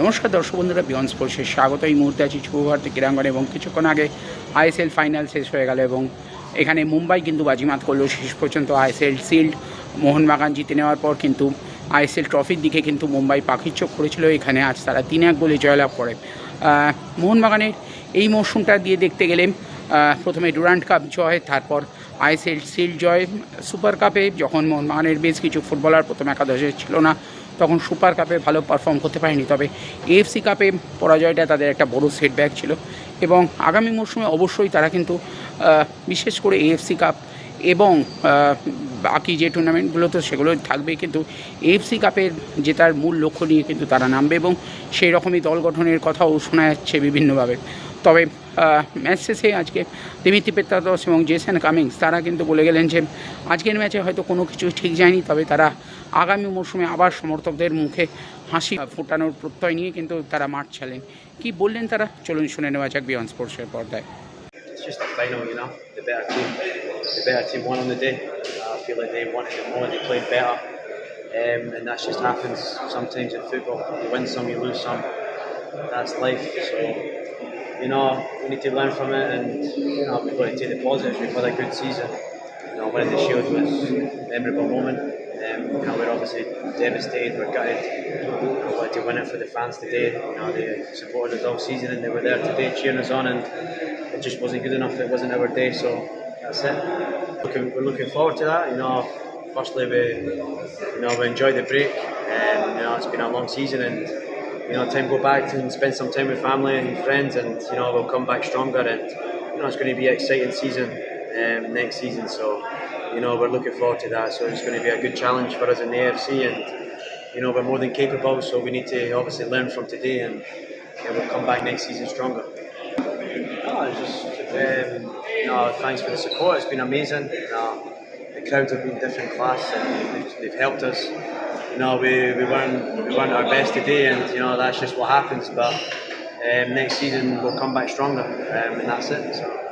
নমস্কার দর্শক বন্ধুরা বিয়ন স্পোর্টসের স্বাগত। এই মুহূর্তে আছি যুবভারতী ক্রীড়াঙ্গনে এবং কিছুক্ষণ আগে আইএসএল ফাইনাল শেষ হয়ে গেল এবং এখানে মুম্বাই কিন্তু বাজিমাত করল শেষ পর্যন্ত আইএসএল সিল্ড মোহনবাগান জিতে নেওয়ার পর কিন্তু আইএসএল ট্রফির দিকে কিন্তু মুম্বাই পাখির চোখ করেছিল। এখানে আজ তারা তিন এক গোলে জয়লাভ করে। মোহনবাগানের এই মরশুমটা দিয়ে দেখতে গেলে প্রথমে ডুরান্ট কাপ জয়, তারপর আইএসএল সিল্ড জয়। সুপার কাপে যখন মোহনবাগানের বেশ কিছু ফুটবলার প্রথম একাদশে ছিল না তখন সুপার কাপে ভালো পারফর্ম করতে পারেনি। তবে এএফসি কাপে পরাজয়টা তাদের একটা বড় সেটব্যাক ছিল এবং আগামী মরশুমে অবশ্যই তারা কিন্তু বিশেষ করে এএফসি কাপ এবং বাকি যে টুর্নামেন্টগুলো তো সেগুলো থাকবে কিন্তু এএফসি কাপের জেতার মূল লক্ষ্য নিয়ে কিন্তু তারা নামবে এবং সেই রকমই দল গঠনের কথাও শোনা যাচ্ছে বিভিন্নভাবে। তবে ম্যাচ শেষে আজকে দিমিত্রি পেত্তাদস এবং জেসন কামিংস তারা কিন্তু বলে গেলেন যে, আজকের ম্যাচে হয়তো কোনো কিছু ঠিক যায়নি, তবে তারা আগামী মরশুমে আবার সমর্থকদের মুখে হাসি ফোটানোর প্রত্যয় নিয়ে কিন্তু তারা মাঠ ছাড়লেন কি বললেন তারা চলুন শুনে নেওয়া যাক বিয়ন স্পোর্টসের পর্দায়. Uh, um, and that just happens sometimes in football. You win some, you lose some. That's life. So, you know, we need to learn from it, and you know, we've got to take the positives. We've had a good season. You know, winning the shield was a memorable moment. Um, we're obviously devastated. We're gutted. Wanted to win it for the fans today. You know, they supported us all season, and they were there today cheering us on, and it just wasn't good enough. It wasn't our day, so that's it. Looking, we're looking forward to that. You know, firstly we, you know, we enjoyed the break. Um, you know, it's been a long season, and you know, time go back and spend some time with family and friends, and you know, we'll come back stronger. And you know, it's going to be an exciting season um, next season. So, you know, we're looking forward to that. So it's going to be a good challenge for us in the AFC, and you know, we're more than capable. So we need to obviously learn from today, and we'll come back next season stronger. No, just um, know, thanks for the support. It's been amazing. The crowd have been different class, and they've, they've helped us. You know, we, we weren't we weren't our best today, and you know that's just what happens. But um, next season we'll come back stronger, um, and that's it. So.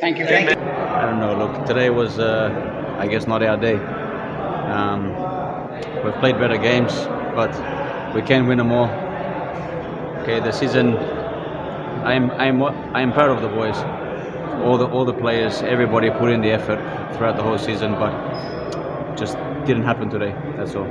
Thank you. Thank you. I don't know. Look, today was, uh, I guess, not our day. Um, we've played better games, but we can win them all. Okay, the season. I'm I'm I'm proud of the boys. All the all the players, everybody put in the effort throughout the whole season, but just didn't happen today. That's all.